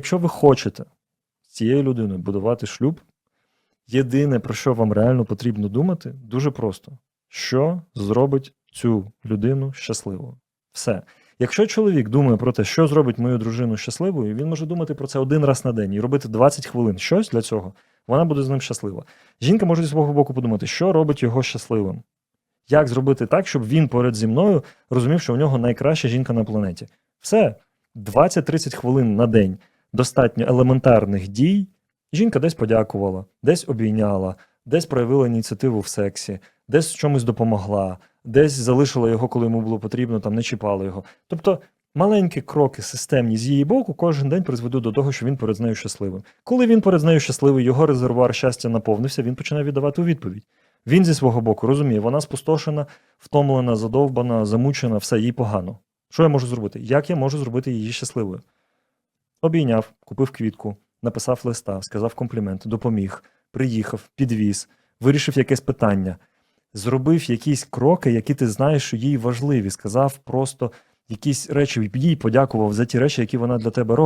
Якщо ви хочете з цією людиною будувати шлюб, єдине, про що вам реально потрібно думати, дуже просто: що зробить цю людину щасливою. Все. Якщо чоловік думає про те, що зробить мою дружину щасливою, він може думати про це один раз на день і робити 20 хвилин щось для цього, вона буде з ним щаслива. Жінка може зі свого боку подумати, що робить його щасливим. Як зробити так, щоб він поряд зі мною розумів, що у нього найкраща жінка на планеті. Все, 20-30 хвилин на день достатньо елементарних дій. Жінка десь подякувала, десь обійняла, десь проявила ініціативу в сексі, десь чомусь допомогла, десь залишила його, коли йому було потрібно, там не чіпала його. Тобто маленькі кроки системні з її боку кожен день призведуть до того, що він поряд з нею щасливим. Коли він поряд з нею щасливий, його резервуар щастя наповнився, він починає віддавати у відповідь. Він зі свого боку розуміє, вона спустошена, втомлена, задовбана, замучена, все їй погано. Що я можу зробити? Як я можу зробити її щасливою? Обійняв, купив квітку, написав листа, сказав комплімент, допоміг, приїхав, підвіз, вирішив якесь питання, зробив якісь кроки, які ти знаєш, що їй важливі. Сказав просто якісь речі, їй подякував за ті речі, які вона для тебе робить.